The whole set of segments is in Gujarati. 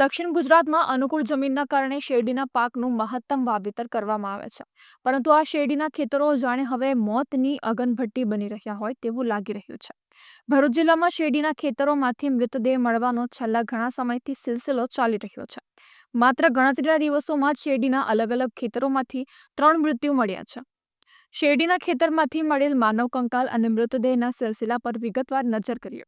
દક્ષિણ ગુજરાતમાં અનુકૂળ જમીનના કારણે શેરડીના પાકનું મહત્તમ વાવેતર કરવામાં આવે છે. પરંતુ આ શેરડીના ખેતરો જાણે હવે મોતની અગનભટ્ટી બની રહ્યા હોય તેવું લાગી રહ્યું છે. ભરૂચ જિલ્લામાં શેરડીના ખેતરોમાંથી મૃતદેહ મળવાનો છેલ્લા ઘણા સમયથી સિલસિલો ચાલી રહ્યો છે. માત્ર ગણતરીના દિવસોમાં જ શેરડીના અલગ અલગ ખેતરોમાંથી ત્રણ મૃત્યુ મળ્યા છે. શેરડીના ખેતરમાંથી મળેલ માનવ કંકાલ અને મૃતદેહના સિલસિલા પર વિગતવાર નજર કરીએ.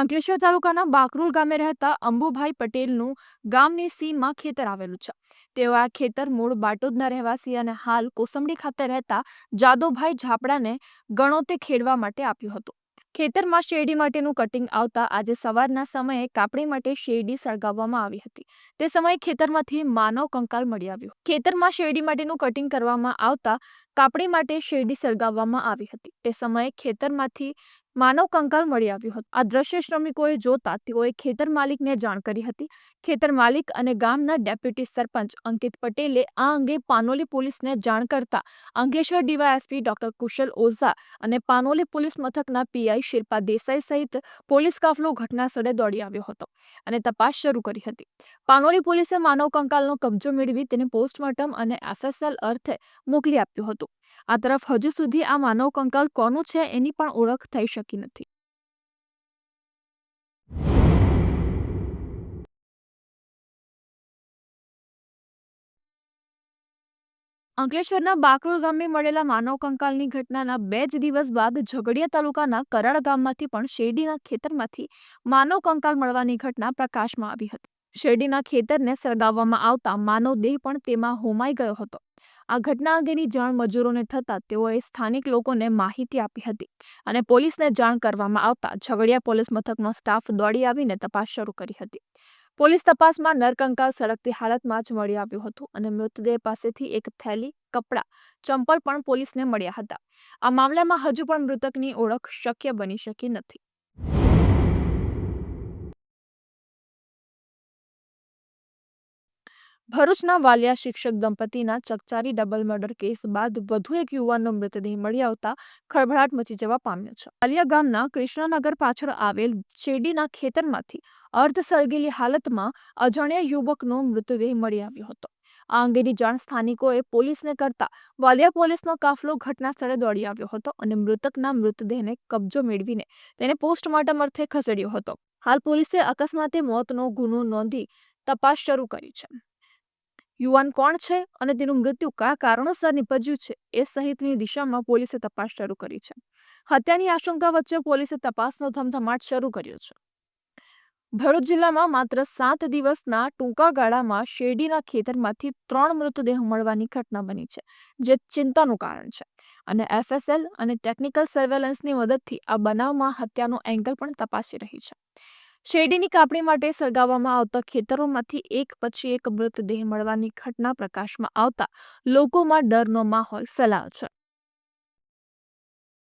અંકલેશ્વર તાલુકાના બાકરોલ ગામે રહેતા અંબુભાઈ પટેલનું ગામની સીમમાં ખેતર આવેલું છે. તેઓ આ ખેતર મૂળ બાટોદના રહેવાસી અને હાલ કોસંબડી ખાતે રહેતા જાદવભાઈ ઝાપડાને ગણોતે ખેડવા માટે આપ્યું હતું. ખેતરમાં શેરડી માટેનું કટિંગ આવતા આજે સવારના સમયે કાપણી માટે શેરડી સળગાવવામાં આવી હતી. તે સમયે ખેતરમાંથી માનવ કંકાલ મળી આવ્યું. ખેતરમાં શેરડી માટેનું કટિંગ કરવામાં આવતા કાપણી માટે શેરડી સળગાવવામાં આવી હતી. તે સમયે ખેતરમાંથી માનવ કંકાલ મળી આવ્યું હતું. આ દ્રશ્ય શ્રમિકોએ જોતા તેઓએ ખેતર માલિકને જાણ કરી હતી. ખેતર માલિક અને ગામના ડેપ્યુટી સરપંચ અંકિત પટેલે આ અંગે પાનોલી પોલીસને જાણ કરતા અંકલેશ્વર ડીવાયએસપી ડોક્ટર કુશલ ઓઝા અને પાનોલી પોલીસ મથકના પીઆઈ શિલ્પા દેસાઈ સહિત પોલીસ કાફલો ઘટના સ્થળે દોડી આવ્યો હતો અને તપાસ શરૂ કરી હતી. પાનોલી પોલીસે માનવ કંકાલનો કબજો મેળવી તેને પોસ્ટમોર્ટમ અને એફએસએલ અર્થે મોકલી આપ્યું હતું. આ તરફ હજુ સુધી આ માનવ કંકાલ કોનું છે એની પણ ઓળખ થઈ શકી નથી. અંકલેશ્વરના બાકરોલ ગામે મળેલા માનવ કંકાલની ઘટનાના બે જ દિવસ બાદ ઝઘડિયા તાલુકાના કરાડ ગામમાંથી પણ શેરડીના ખેતરમાંથી માનવ કંકાલ મળવાની ઘટના પ્રકાશમાં આવી હતી. શેરડીના ખેતરને સળગાવવામાં આવતા માનવ દેહ પણ તેમાં હોમાઈ ગયો હતો. આ ઘટના અંગેની જાણ મજૂરોને થતાં તેઓએ સ્થાનિક લોકોને માહિતી આપી હતી અને પોલીસને જાણ કરવામાં આવતા ઝઘડિયા પોલીસ મથકનો સ્ટાફ દોડી આવીને તપાસ શરૂ કરી હતી. પોલીસ તપાસમાં નરકંકાલ સળગતી હાલતમાં જ મળી આવ્યું હતું અને મૃતદેહ પાસેથી એક થેલી, કપડાં, ચંપલ પણ પોલીસને મળ્યા હતા. આ મામલામાં હજુ પણ મૃતકની ઓળખ શક્ય બની શકી નથી. ભરૂચના વાલિયા શિક્ષક દંપતીના ચકચારી ડબલ મર્ડર કેસ બાદ વધુ એક યુવાનનો મૃતદેહ મળી આવતા ખળભળાટ મચી જવા પામ્યો છે. વાલિયા ગામના કૃષ્ણનગર પાછળ આવેલ શેરડીના ખેતરમાંથી અર્ધ સળગેલી હાલતમાં અજાણ્યા યુવકનો મૃતદેહ મળી આવ્યો હતો. આ અંગેની જાણ સ્થાનિકોએ પોલીસને કરતા વાલિયા પોલીસનો કાફલો ઘટના સ્થળે દોડી આવ્યો હતો અને મૃતકના મૃતદેહને કબજો મેળવીને તેને પોસ્ટમોર્ટમ અર્થે ખસેડ્યો હતો. હાલ પોલીસે અકસ્માતે મોતનો ગુનો નોંધી તપાસ શરૂ કરી છે. યુવાન કોણ છે અને તેનું મૃત્યુ કયા કારણોસર નિપજ્યું છે એ સહિતની દિશામાં પોલીસે તપાસ શરૂ કરી છે. હત્યાની આશંકા વચ્ચે પોલીસે તપાસનો ધમધમાટ શરૂ કર્યો છે. ભરૂચ જિલ્લામાં માત્ર સાત દિવસના ટૂંકા ગાળામાં શેરડીના ખેતરમાંથી ત્રણ મૃતદેહ મળવાની ઘટના બની છે, જે ચિંતાનું કારણ છે. અને એફએસએલ અને ટેકનિકલ સર્વેલન્સની મદદથી આ બનાવમાં હત્યાનો એંગલ પણ તપાસી રહી છે. શેરડીની કાપણી માટે સળગાવવામાં આવતા ખેતરોમાંથી એક પછી એક મૃતદેહ મળવાની ઘટના પ્રકાશમાં આવતા લોકોમાં ડરનો માહોલ ફેલાયો છે.